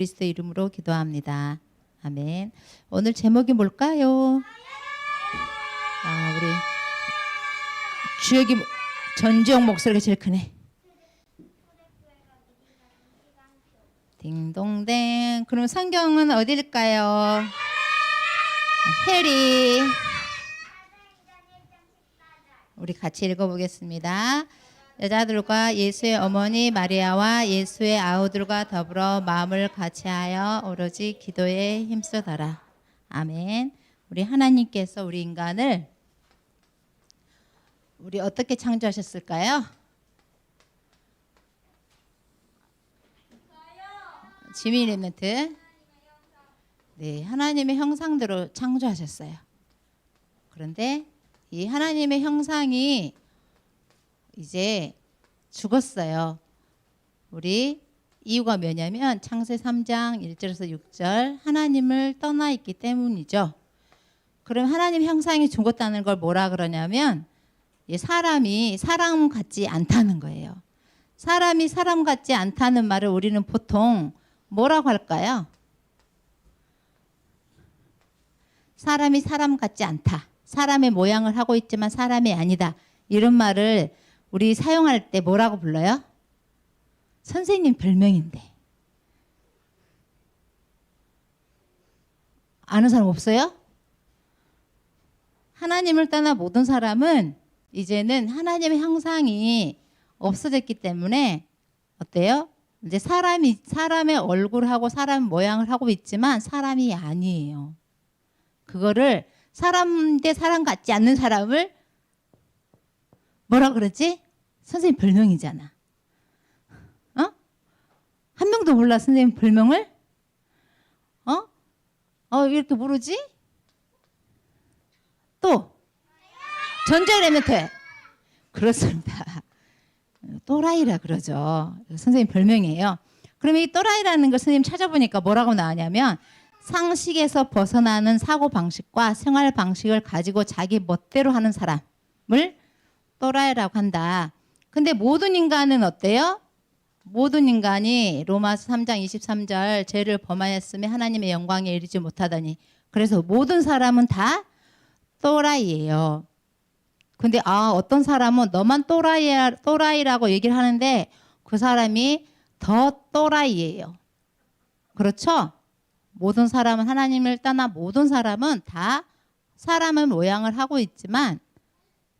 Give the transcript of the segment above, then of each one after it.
그리스도 이름으로 기도합니다. 아멘. 오늘 제목이 뭘까요? 아, 우리 주혁이 목- 전지영 목소리가 제일 크네. 딩동댕. 그럼 성경은 어딜까요? 해리. 우리 같이 읽어보겠습니다. 여자들과 예수의 어머니 마리아와 예수의 아우들과 더불어 마음을 같이하여 오로지 기도에 힘쓰더라. 아멘. 우리 하나님께서 우리 인간을 우리 어떻게 창조하셨을까요? 지민 리멘트. 네, 하나님의 형상대로 창조하셨어요. 그런데 이 하나님의 형상이 이제 죽었어요. 우리 이유가 뭐냐면 창세 3장 1절에서 6절 하나님을 떠나 있기 때문이죠. 그럼 하나님 형상이 죽었다는 걸 뭐라 그러냐면 이 사람이 사람 같지 않다는 거예요. 사람이 사람 같지 않다는 말을 우리는 보통 뭐라고 할까요? 사람이 사람 같지 않다. 사람의 모양을 하고 있지만 사람이 아니다. 이런 말을 우리 사용할 때 뭐라고 불러요? 선생님 별명인데. 아는 사람 없어요? 하나님을 떠나 모든 사람은 이제는 하나님의 형상이 없어졌기 때문에 어때요? 이제 사람이 사람의 얼굴하고 사람 모양을 하고 있지만 사람이 아니에요. 그거를 사람 대 사람 같지 않는 사람을 뭐라 그러지? 선생님 별명이잖아. 어? 한 명도 몰라 선생님 별명을? 어? 어 이렇게 모르지? 또 전자 레멘트 그렇습니다. 또라이라 그러죠. 선생님 별명이에요. 그러면 이 또라이라는 걸 선생님 찾아보니까 뭐라고 나왔냐면 상식에서 벗어나는 사고 방식과 생활 방식을 가지고 자기 멋대로 하는 사람을 또라이라고 한다. 근데 모든 인간은 어때요? 모든 인간이 로마서 3장 23절 죄를 범하였으며 하나님의 영광에 이르지 못하다니. 그래서 모든 사람은 다 또라이예요. 근데 아 어떤 사람은 너만 또라이야 또라이라고 얘기를 하는데 그 사람이 더 또라이예요. 그렇죠? 모든 사람은 하나님을 떠나 모든 사람은 다 사람의 모양을 하고 있지만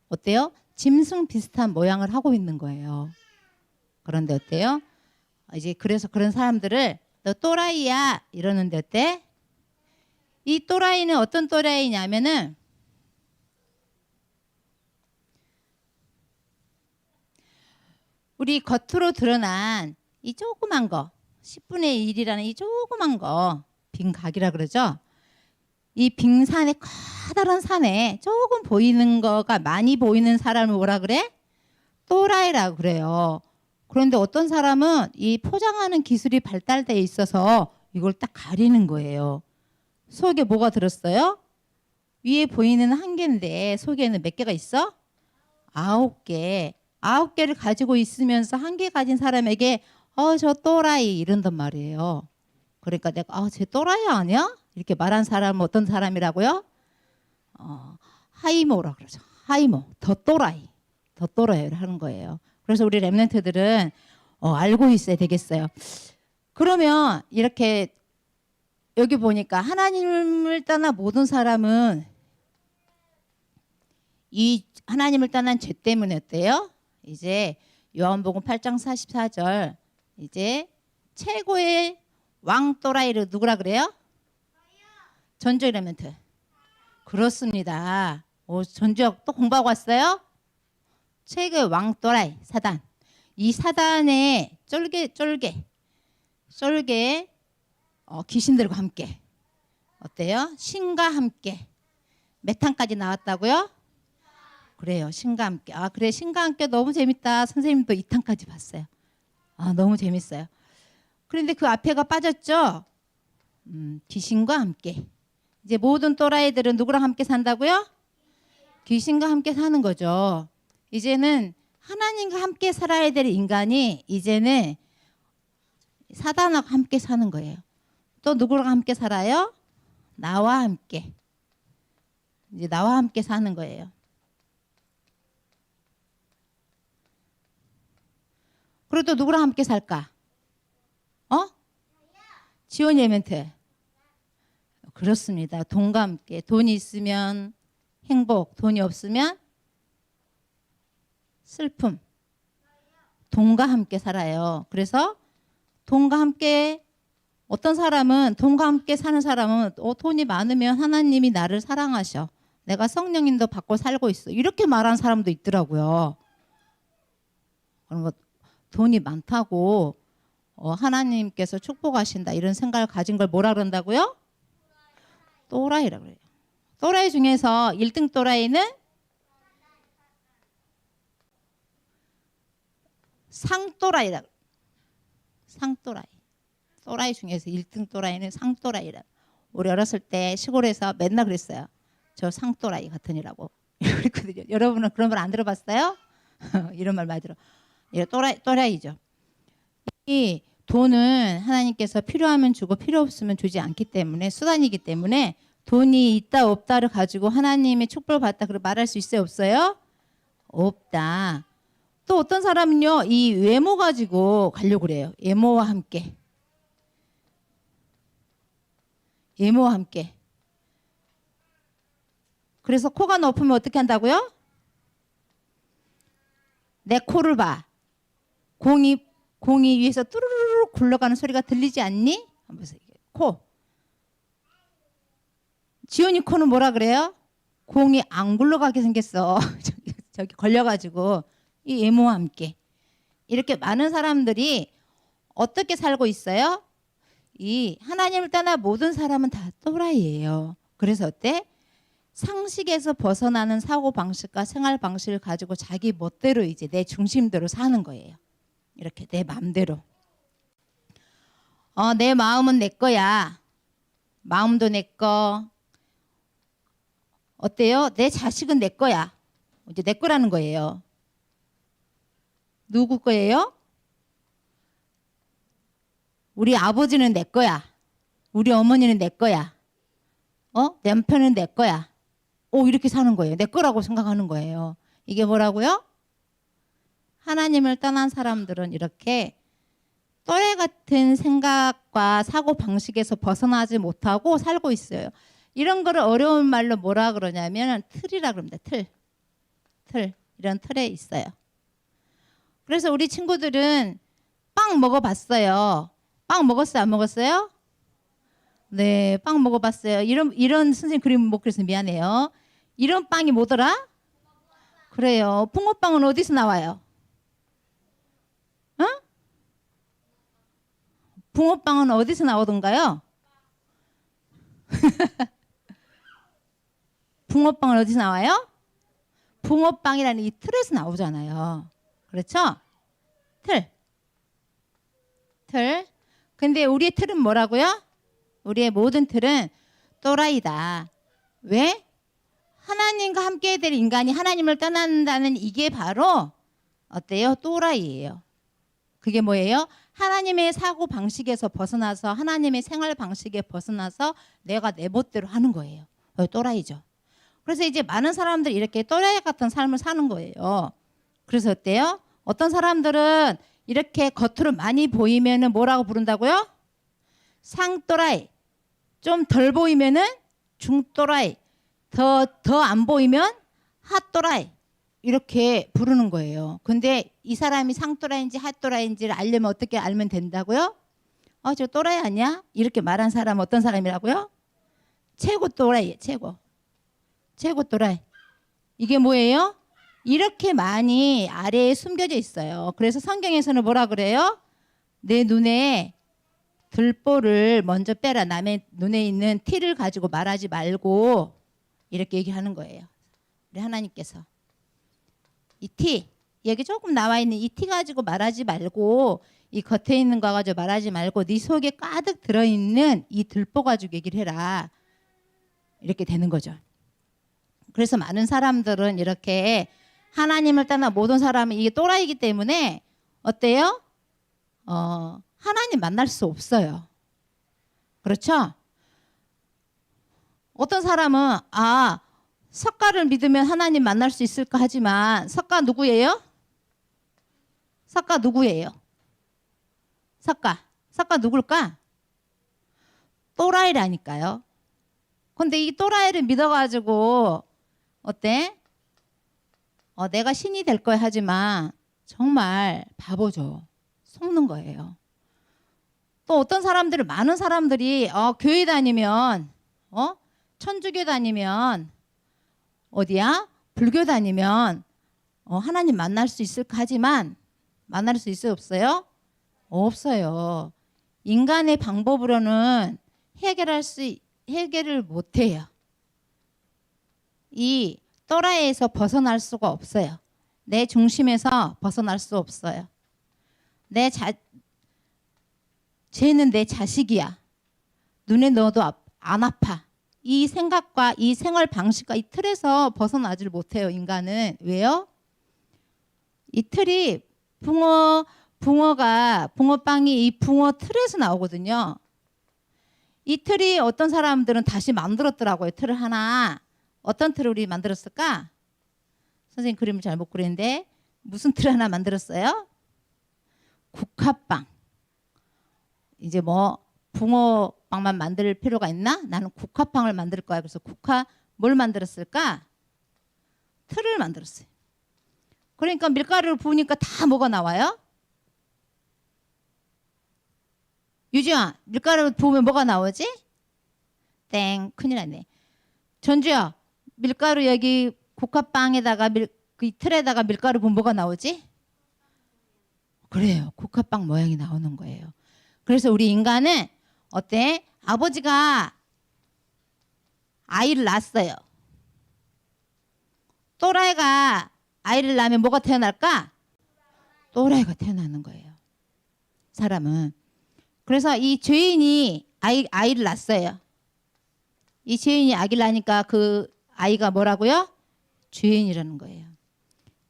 어때요? 짐승 비슷한 모양을 하고 있는 거예요. 그런데 어때요? 이제 그래서 그런 사람들을 너 또라이야 이러는데 어때? 이 또라이는 어떤 또라이냐면은 우리 겉으로 드러난 이 조그만 거 10분의 1이라는 이 조그만 거 빙각이라 그러죠. 이 빙산의 커다란 산에 조금 보이는 거가 많이 보이는 사람을 뭐라 그래? 또라이라고 그래요. 그런데 어떤 사람은 이 포장하는 기술이 발달돼 있어서 이걸 딱 가리는 거예요. 속에 뭐가 들었어요? 위에 보이는 한 개인데 속에는 몇 개가 있어? 아홉 개. 아홉 개를 가지고 있으면서 한 개 가진 사람에게 어 저 또라이 이런단 말이에요. 그러니까 내가 아쟤 또라이 아니야? 이렇게 말한 사람은 어떤 사람이라고요? 어, 하이모라 그러죠. 하이모 더 또라이 더 또라이를 하는 거예요. 그래서 우리 랩런트들은 어, 알고 있어야 되겠어요. 그러면 이렇게 여기 보니까 하나님을 떠나 모든 사람은 이 하나님을 떠난 죄 때문에 어때요? 이제 요한복음 8장 44절 이제 최고의 왕 또라이를 누구라 그래요? 전조 이레멘트. 그렇습니다. 오, 전주역 또 공부하고 왔어요? 최고의 왕 또라이 사단. 이 사단의 쫄개 쫄개 쫄개 어, 귀신들과 함께 어때요? 신과 함께 몇 탄까지 나왔다고요? 그래요. 신과 함께. 아 그래 신과 함께 너무 재밌다. 선생님도 2탄까지 봤어요. 아 너무 재밌어요. 그런데 그 앞에가 빠졌죠. 음, 귀신과 함께. 이제 모든 또라이들은 누구랑 함께 산다고요? 귀신과 함께 사는 거죠. 이제는 하나님과 함께 살아야 될 인간이 이제는 사단하고 함께 사는 거예요. 또 누구랑 함께 살아요? 나와 함께. 이제 나와 함께 사는 거예요. 그리고 또 누구랑 함께 살까? 어? 지원이 멘트. 그렇습니다. 돈과 함께. 돈이 있으면 행복, 돈이 없으면 슬픔. 돈과 함께 살아요. 그래서 돈과 함께 어떤 사람은 돈과 함께 사는 사람은 어, 돈이 많으면 하나님이 나를 사랑하셔. 내가 성령님도 받고 살고 있어. 이렇게 말하는 사람도 있더라고요. 그런 거 돈이 많다고 어, 하나님께서 축복하신다 이런 생각을 가진 걸 뭐라 그런다고요? 또라이라 그래요. 또라이 중에서 1등 또라이는 상또라이라 그래요. 상또라이. 또라이 중에서 1등 또라이는 상또라이라. 우리 어렸을 때 시골에서 맨날 그랬어요. 저 상또라이 같으니라고. 그랬거든요. 여러분은 그런 말 안 들어봤어요? 이런 말 많이 들어. 이 또라이 또라이죠. 이 돈은 하나님께서 필요하면 주고 필요 없으면 주지 않기 때문에 수단이기 때문에 돈이 있다 없다를 가지고 하나님의 축복을 받다 그렇게 말할 수 있어요 없어요? 없다. 또 어떤 사람은요 이 외모 가지고 가려고 그래요. 외모와 함께. 외모와 함께. 그래서 코가 높으면 어떻게 한다고요? 내 코를 봐. 공이 공이 위에서 뚜루루루 굴러가는 소리가 들리지 않니? 코. 지연이 코는 뭐라 그래요? 공이 안 굴러가게 생겼어. 저기, 저기 걸려가지고 이 외모와 함께 이렇게 많은 사람들이 어떻게 살고 있어요? 이 하나님을 떠나 모든 사람은 다 또라이예요. 그래서 어때? 상식에서 벗어나는 사고 방식과 생활 방식을 가지고 자기 멋대로 이제 내 중심대로 사는 거예요. 이렇게 내 마음대로. 어, 내 마음은 내 거야. 마음도 내 거. 어때요? 내 자식은 내 거야. 이제 내 거라는 거예요. 누구 거예요? 우리 아버지는 내 거야. 우리 어머니는 내 거야. 어? 남편은 내 거야. 오, 이렇게 사는 거예요. 내 거라고 생각하는 거예요. 이게 뭐라고요? 하나님을 떠난 사람들은 이렇게 또래 같은 생각과 사고 방식에서 벗어나지 못하고 살고 있어요. 이런 거를 어려운 말로 뭐라 그러냐면 틀이라 그럽니다. 틀. 틀. 이런 틀에 있어요. 그래서 우리 친구들은 빵 먹어봤어요. 빵 먹었어요? 안 먹었어요? 네, 빵 먹어봤어요. 이런 이런 선생님 그림 못 그려서 미안해요. 이런 빵이 뭐더라? 그래요. 붕어빵은 어디서 나와요? 어? 붕어빵은 어디서 나오던가요? 붕어빵은 어디서 나와요? 붕어빵이라는 이 틀에서 나오잖아요. 그렇죠? 틀. 틀. 근데 우리의 틀은 뭐라고요? 우리의 모든 틀은 또라이다. 왜? 하나님과 함께 될 인간이 하나님을 떠난다는 이게 바로 어때요? 또라이예요. 그게 뭐예요? 하나님의 사고 방식에서 벗어나서 하나님의 생활 방식에 벗어나서 내가 내 멋대로 하는 거예요. 어, 또라이죠. 그래서 이제 많은 사람들이 이렇게 또라이 같은 삶을 사는 거예요. 그래서 어때요? 어떤 사람들은 이렇게 겉으로 많이 보이면은 뭐라고 부른다고요? 상또라이. 좀 덜 보이면은 중또라이. 더 더 안 보이면 핫또라이. 이렇게 부르는 거예요. 근데 이 사람이 상또라이인지 핫또라이인지를 알려면 어떻게 알면 된다고요? 어, 저 또라이 아니야? 이렇게 말한 사람 어떤 사람이라고요? 최고 또라이, 최고. 최고 또라이. 이게 뭐예요? 이렇게 많이 아래에 숨겨져 있어요. 그래서 성경에서는 뭐라 그래요? 내 눈에 들보를 먼저 빼라. 남의 눈에 있는 티를 가지고 말하지 말고 이렇게 얘기하는 거예요. 우리 하나님께서 이 티, 여기 조금 나와 있는 이 티 가지고 말하지 말고 이 겉에 있는 거 가지고 말하지 말고 네 속에 가득 들어 있는 이 들보 가지고 얘기를 해라. 이렇게 되는 거죠. 그래서 많은 사람들은 이렇게 하나님을 떠나 모든 사람은 이게 또라이기 때문에 어때요? 어, 하나님 만날 수 없어요. 그렇죠? 어떤 사람은 아 석가를 믿으면 하나님 만날 수 있을까 하지만 석가 누구예요? 석가 누구예요? 석가 석가 누굴까? 또라이라니까요. 근데 이 또라이를 믿어가지고 어때? 어, 내가 신이 될 거야 하지만 정말 바보죠. 속는 거예요. 또 어떤 사람들은 많은 사람들이 어, 교회 다니면 어 천주교 다니면 어디야 불교 다니면 어, 하나님 만날 수 있을까 하지만 만날 수 있어요 없어요? 없어요. 인간의 방법으로는 해결할 수 해결을 못 해요. 이 또라이에서 벗어날 수가 없어요. 내 중심에서 벗어날 수 없어요. 내 자, 쟤는 내 자식이야. 눈에 넣어도 아- 안 아파. 이 생각과 이 생활 방식과 이 틀에서 벗어나질 못해요. 인간은 왜요? 이 틀이 붕어 붕어가 붕어빵이 이 붕어 틀에서 나오거든요. 이 틀이 어떤 사람들은 다시 만들었더라고요. 틀을 하나. 어떤 틀을 우리 만들었을까? 선생님 그림을 잘못 그리는데 무슨 틀 하나 만들었어요? 국화빵. 이제 뭐 붕어 빵만 만들 필요가 있나? 나는 국화빵을 만들 거야. 그래서 국화 뭘 만들었을까? 틀을 만들었어요. 그러니까 밀가루를 부으니까 다 뭐가 나와요? 유지야, 밀가루 부으면 뭐가 나오지? 땡, 큰일 났네. 전주야, 밀가루 여기 국화빵에다가 밀, 그 틀에다가 밀가루 부으면 뭐가 나오지? 그래요. 국화빵 모양이 나오는 거예요. 그래서 우리 인간은 어때? 아버지가 아이를 낳았어요. 또라이가 아이를 낳으면 뭐가 태어날까? 또라이가 태어나는 거예요. 사람은. 그래서 이 죄인이 아이, 아이를 낳았어요. 이 죄인이 아기를 낳으니까 그 아이가 뭐라고요? 죄인이라는 거예요.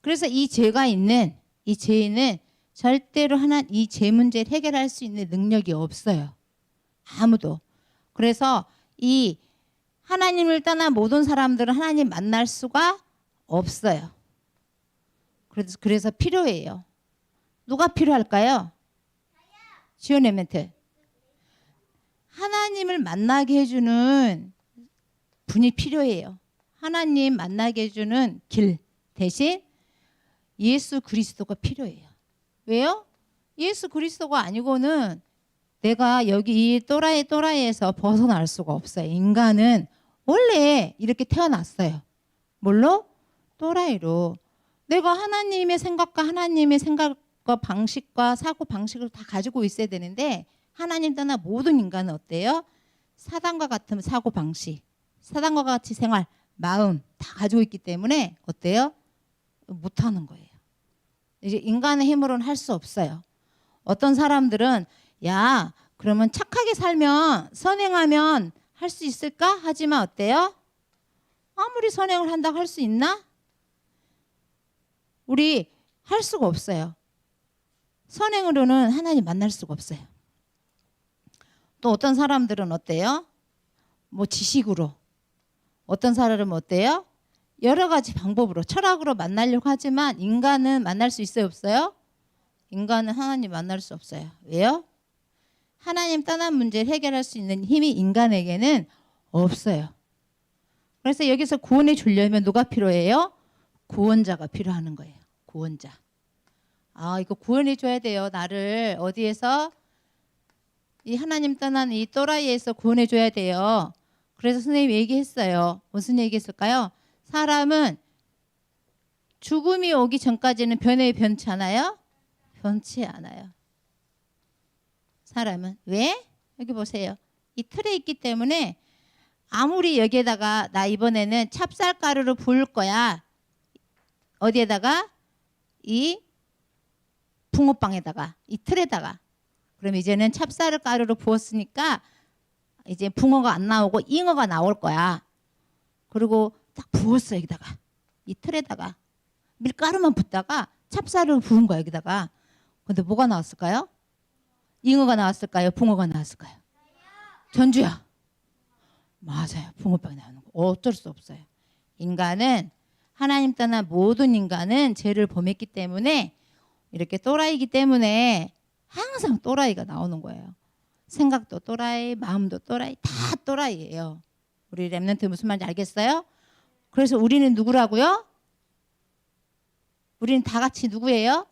그래서 이 죄가 있는 이 죄인은 절대로 하나 이 죄 문제를 해결할 수 있는 능력이 없어요. 아무도. 그래서 이 하나님을 떠난 모든 사람들은 하나님 만날 수가 없어요. 그래서 그래서 필요해요. 누가 필요할까요? 지원의 멘트. 하나님을 만나게 해주는 분이 필요해요. 하나님 만나게 해주는 길 대신 예수 그리스도가 필요해요. 왜요? 예수 그리스도가 아니고는 내가 여기 이 또라이 또라이에서 벗어날 수가 없어요. 인간은 원래 이렇게 태어났어요. 뭘로? 또라이로. 내가 하나님의 생각과 하나님의 생각과 방식과 사고 방식을 다 가지고 있어야 되는데 하나님 떠나 모든 인간은 어때요? 사단과 같은 사고 방식, 사단과 같이 생활, 마음 다 가지고 있기 때문에 어때요? 못하는 거예요. 이제 인간의 힘으로는 할 수 없어요. 어떤 사람들은 야 그러면 착하게 살면 선행하면 할 수 있을까? 하지만 어때요? 아무리 선행을 한다고 할 수 있나? 우리 할 수가 없어요. 선행으로는 하나님 만날 수가 없어요. 또 어떤 사람들은 어때요? 뭐 지식으로 어떤 사람은 어때요? 여러 가지 방법으로 철학으로 만나려고 하지만 인간은 만날 수 있어요 없어요? 인간은 하나님 만날 수 없어요. 왜요? 하나님 떠난 문제를 해결할 수 있는 힘이 인간에게는 없어요. 그래서 여기서 구원해 주려면 누가 필요해요? 구원자가 필요하는 거예요. 구원자. 아, 이거 구원해 줘야 돼요. 나를 어디에서 이 하나님 떠난 이 또라이에서 구원해 줘야 돼요. 그래서 선생님이 얘기했어요. 무슨 얘기했을까요? 사람은 죽음이 오기 전까지는 변해 변치 않아요? 변치 않아요. 사람은 왜? 여기 보세요. 이 틀에 있기 때문에 아무리 여기에다가 나 이번에는 찹쌀가루를 부을 거야. 어디에다가 이 붕어빵에다가 이 틀에다가 그럼 이제는 찹쌀 가루를 부었으니까 이제 붕어가 안 나오고 잉어가 나올 거야. 그리고 딱 부었어 여기다가 이 틀에다가 밀가루만 붓다가 찹쌀을 부은 거야 여기다가. 근데 뭐가 나왔을까요? 잉어가 나왔을까요? 붕어가 나왔을까요? 전주야. 맞아요. 붕어빵이 나오는 거. 어쩔 수 없어요. 인간은 하나님 떠난 모든 인간은 죄를 범했기 때문에 이렇게 또라이기 때문에 항상 또라이가 나오는 거예요. 생각도 또라이, 마음도 또라이, 다 또라이예요. 우리 랩런트 무슨 말인지 알겠어요? 그래서 우리는 누구라고요? 우리는 다 같이 누구예요?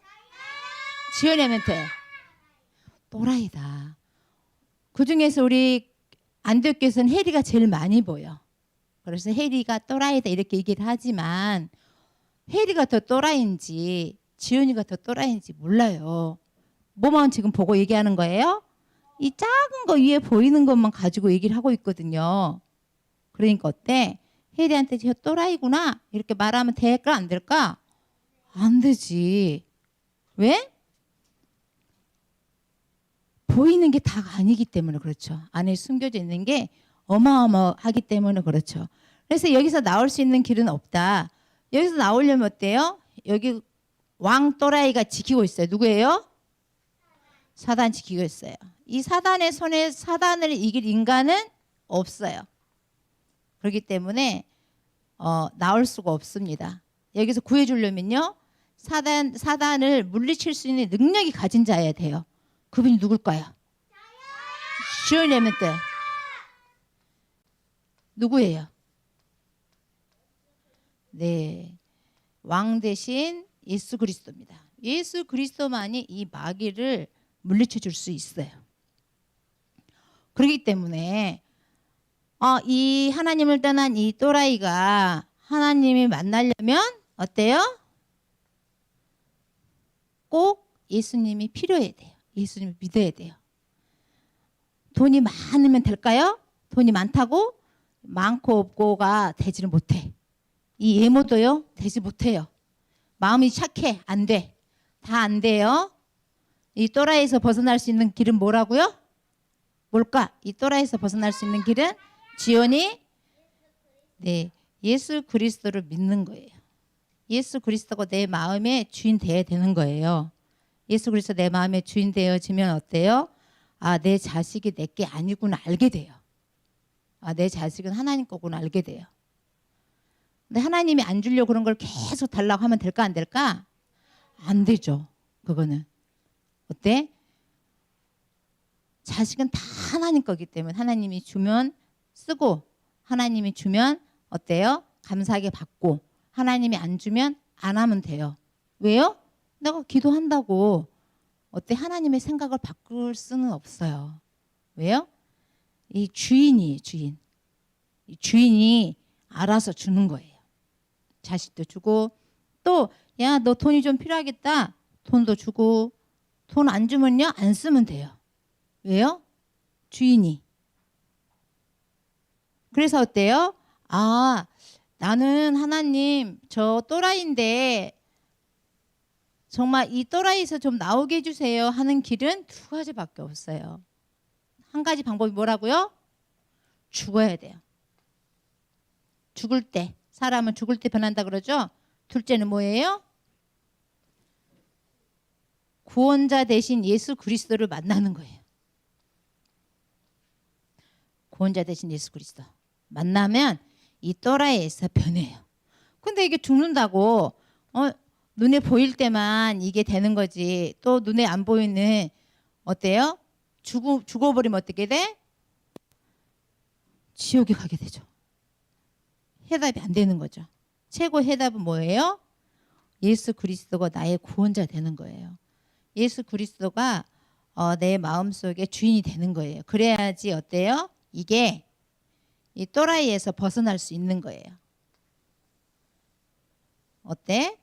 지원 랩런트. 또라이다. 그 중에서 우리 안디옥교에서는 해리가 제일 많이 보여. 그래서 해리가 또라이다 이렇게 얘기를 하지만 해리가 더 또라이인지 지훈이가 더 또라이인지 몰라요. 뭐만 지금 보고 얘기하는 거예요? 이 작은 거 위에 보이는 것만 가지고 얘기를 하고 있거든요. 그러니까 어때? 혜리한테 저 또라이구나 이렇게 말하면 될까 안 될까? 안 되지. 왜? 보이는 게 다가 아니기 때문에 그렇죠. 안에 숨겨져 있는 게 어마어마하기 때문에 그렇죠. 그래서 여기서 나올 수 있는 길은 없다. 여기서 나오려면 어때요? 여기 왕 또라이가 지키고 있어요. 누구예요? 사단 지키고 있어요. 이 사단의 손에 사단을 이길 인간은 없어요. 그렇기 때문에 어, 나올 수가 없습니다. 여기서 구해주려면요, 사단 사단을 물리칠 수 있는 능력이 가진 자여야 돼요. 그분이 누굴까요? 주연 레멘트 누구예요? 네, 왕 대신 예수 그리스도입니다. 예수 그리스도만이 이 마귀를 물리쳐 줄 수 있어요. 그렇기 때문에 어, 이 하나님을 떠난 이 또라이가 하나님이 만나려면 어때요? 꼭 예수님이 필요해야 돼요. 예수님을 믿어야 돼요. 돈이 많으면 될까요? 돈이 많다고 많고 없고가 되지를 못해. 이 예모도요 되지 못해요. 마음이 착해 안 돼. 다 안 돼요. 이 또라이에서 벗어날 수 있는 길은 뭐라고요? 뭘까? 이 또라이에서 벗어날 수 있는 길은 지연이 네 예수 그리스도를 믿는 거예요. 예수 그리스도가 내 마음의 주인 되어야 되는 거예요. 예수 그리스도 내 마음의 주인 되어지면 어때요? 아, 내 자식이 내 게 아니구나 알게 돼요. 아, 내 자식은 하나님 거구나 알게 돼요. 근데 하나님이 안 주려고 그런 걸 계속 달라고 하면 될까 안 될까? 안 되죠. 그거는. 어때? 자식은 다 하나님 거기 때문에 하나님이 주면 쓰고 하나님이 주면 어때요? 감사하게 받고 하나님이 안 주면 안 하면 돼요. 왜요? 내가 기도한다고 어때 하나님의 생각을 바꿀 수는 없어요. 왜요? 이 주인이 주인. 이 주인이 알아서 주는 거예요. 자식도 주고 또 야 너 돈이 좀 필요하겠다. 돈도 주고 돈 안 주면요 안 쓰면 돼요. 왜요? 주인이. 그래서 어때요? 아 나는 하나님 저 또라이인데 정말 이 또라이에서 좀 나오게 해주세요 하는 길은 두 가지밖에 없어요. 한 가지 방법이 뭐라고요? 죽어야 돼요. 죽을 때 사람은 죽을 때 변한다 그러죠. 둘째는 뭐예요? 구원자 대신 예수 그리스도를 만나는 거예요. 구원자 대신 예수 그리스도 만나면 이 또라이에서 변해요. 근데 이게 죽는다고 어, 눈에 보일 때만 이게 되는 거지. 또 눈에 안 보이는 어때요? 죽어 죽어버리면 어떻게 돼? 지옥에 가게 되죠. 해답이 안 되는 거죠. 최고 해답은 뭐예요? 예수 그리스도가 나의 구원자 되는 거예요. 예수 그리스도가 어, 내 마음 속에 주인이 되는 거예요. 그래야지 어때요? 이게 이 또라이에서 벗어날 수 있는 거예요. 어때?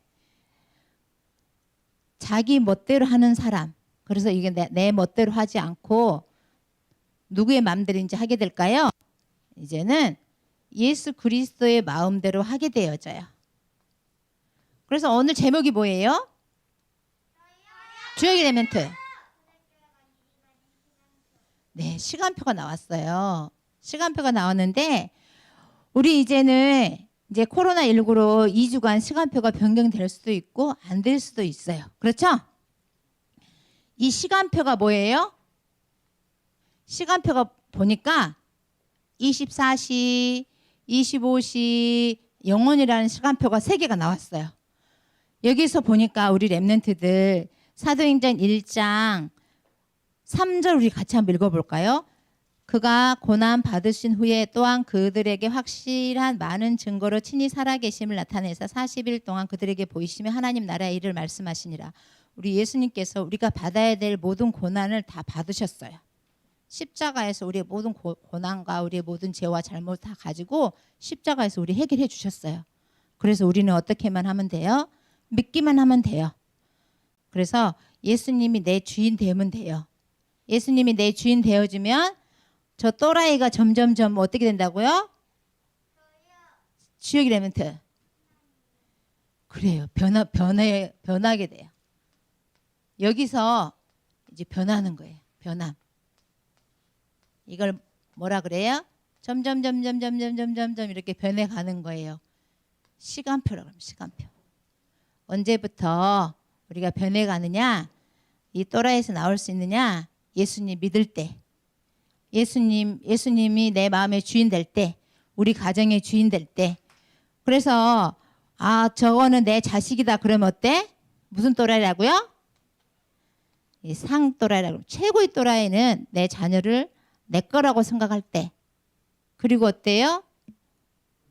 자기 멋대로 하는 사람. 그래서 이게 내, 내 멋대로 하지 않고 누구의 마음대로인지 하게 될까요? 이제는 예수 그리스도의 마음대로 하게 되어져요. 그래서 오늘 제목이 뭐예요? 주역 이레멘트. 네, 시간표가 나왔어요. 시간표가 나왔는데 우리 이제는 이제 코로나 19로 2주간 시간표가 변경될 수도 있고 안 될 수도 있어요. 그렇죠? 이 시간표가 뭐예요? 시간표가 보니까 24시, 25시 영원이라는 시간표가 세 개가 나왔어요. 여기서 보니까 우리 랩런트들 사도행전 1장 3절 우리 같이 한번 읽어볼까요? 그가 고난 받으신 후에 또한 그들에게 확실한 많은 증거로 친히 살아계심을 나타내서 40일 동안 그들에게 보이시며 하나님 나라의 일을 말씀하시니라. 우리 예수님께서 우리가 받아야 될 모든 고난을 다 받으셨어요. 십자가에서 우리의 모든 고, 고난과 우리의 모든 죄와 잘못 다 가지고 십자가에서 우리 해결해 주셨어요. 그래서 우리는 어떻게만 하면 돼요? 믿기만 하면 돼요. 그래서 예수님이 내 주인 되면 돼요. 예수님이 내 주인 되어주면 저 또라이가 점점점 어떻게 된다고요? 주역 이레멘트. 그래요. 변화 변해 변하게 돼요. 여기서 이제 변하는 거예요. 변함. 이걸 뭐라 그래요? 점점 점점 점점 점점 점 이렇게 변해 가는 거예요. 시간표라고 합니다. 시간표. 언제부터 우리가 변해 가느냐? 이 또라이에서 나올 수 있느냐? 예수님 믿을 때. 예수님 예수님이 내 마음의 주인 될 때, 우리 가정의 주인 될 때. 그래서 아, 저거는 내 자식이다 그러면 어때? 무슨 또라이라고요? 이 상또라이라고 최고의 또라이는 내 자녀를 내 거라고 생각할 때 그리고 어때요?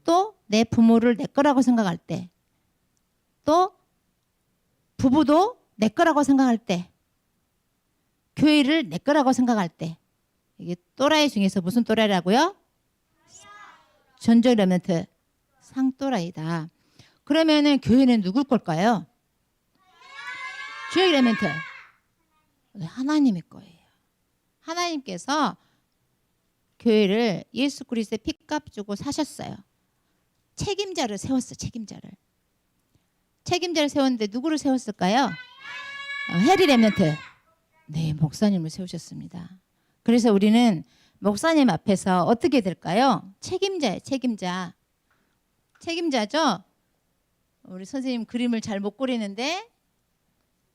또 내 부모를 내 거라고 생각할 때 또 부부도 내 거라고 생각할 때 교회를 내 거라고 생각할 때 이게 또라이 중에서 무슨 또라이라고요? 전조 레멘트 상또라이다. 그러면은 교회는 누굴 걸까요? 주역 레멘트 하나님의 거예요. 하나님께서 교회를 예수 그리스도의 피값 주고 사셨어요. 책임자를 세웠어. 책임자를. 책임자를 세웠는데 누구를 세웠을까요? 어, 해리 레멘트. 네, 목사님을 세우셨습니다. 그래서 우리는 목사님 앞에서 어떻게 될까요? 책임자예요. 책임자. 책임자죠? 우리 선생님 그림을 잘 못 그리는데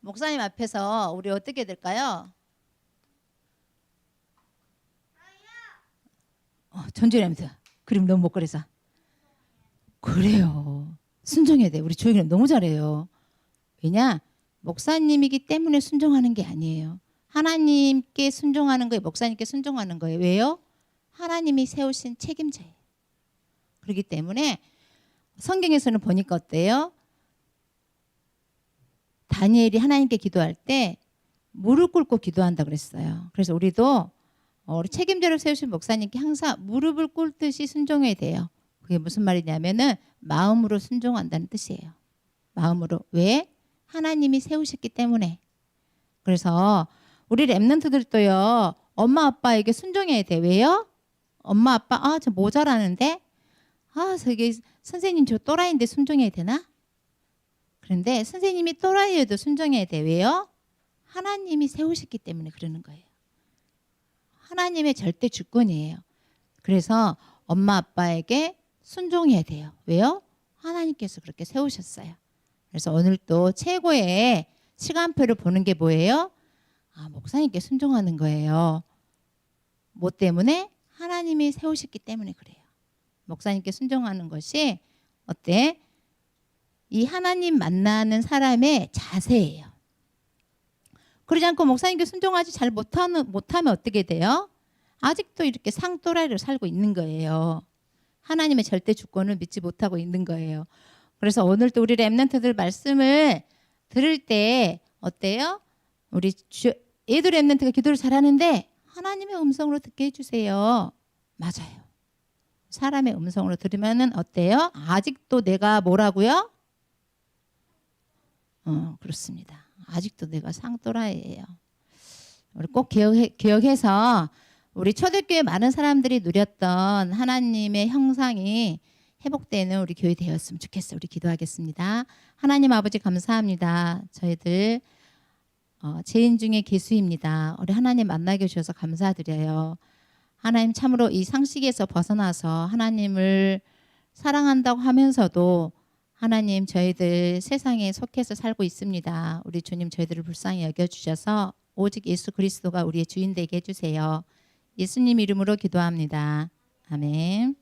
목사님 앞에서 우리 어떻게 될까요? 어, 전주렘트 그림 너무 못 그려서 그래요. 순종해야 돼. 우리 조용히 너무 잘해요. 왜냐? 목사님이기 때문에 순종하는 게 아니에요. 하나님께 순종하는 거예요. 목사님께 순종하는 거예요. 왜요? 하나님이 세우신 책임자예요. 그렇기 때문에 성경에서는 보니까 어때요? 다니엘이 하나님께 기도할 때 무릎 꿇고 기도한다 그랬어요. 그래서 우리도 어, 우리 책임자를 세우신 목사님께 항상 무릎을 꿇듯이 순종해야 돼요. 그게 무슨 말이냐면은 마음으로 순종한다는 뜻이에요. 마음으로 왜? 하나님이 세우셨기 때문에. 그래서 우리 랩런트들도요. 엄마 아빠에게 순종해야 돼. 왜요? 엄마 아빠 아 저 모자라는데 아 저기 선생님 저 또라이인데 순종해야 되나? 그런데 선생님이 또라이여도 순종해야 돼. 왜요? 하나님이 세우셨기 때문에 그러는 거예요. 하나님의 절대 주권이에요. 그래서 엄마 아빠에게 순종해야 돼요. 왜요? 하나님께서 그렇게 세우셨어요. 그래서 오늘 또 최고의 시간표를 보는 게 뭐예요? 아, 목사님께 순종하는 거예요. 뭐 때문에? 하나님이 세우셨기 때문에 그래요. 목사님께 순종하는 것이 어때? 이 하나님 만나는 사람의 자세예요. 그러지 않고 목사님께 순종하지 잘 못하는, 못하면 어떻게 돼요? 아직도 이렇게 상또라이를 살고 있는 거예요. 하나님의 절대 주권을 믿지 못하고 있는 거예요. 그래서 오늘 또 우리 랩런트들 말씀을 들을 때 어때요? 우리 주, 얘도 랩런트가 기도를 잘하는데 하나님의 음성으로 듣게 해주세요. 맞아요. 사람의 음성으로 들으면은 어때요? 아직도 내가 뭐라고요? 어, 그렇습니다. 아직도 내가 상또라이예요. 우리 꼭 기억해, 기억해서 우리 초대교회 많은 사람들이 누렸던 하나님의 형상이 회복되는 우리 교회 되었으면 좋겠어요. 우리 기도하겠습니다. 하나님 아버지 감사합니다. 저희들 어, 죄인 중에 개수입니다. 우리 하나님 만나게 해주셔서 감사드려요. 하나님 참으로 이 상식에서 벗어나서 하나님을 사랑한다고 하면서도 하나님 저희들 세상에 속해서 살고 있습니다. 우리 주님 저희들을 불쌍히 여겨 주셔서 오직 예수 그리스도가 우리의 주인 되게 해 주세요. 예수님 이름으로 기도합니다. 아멘.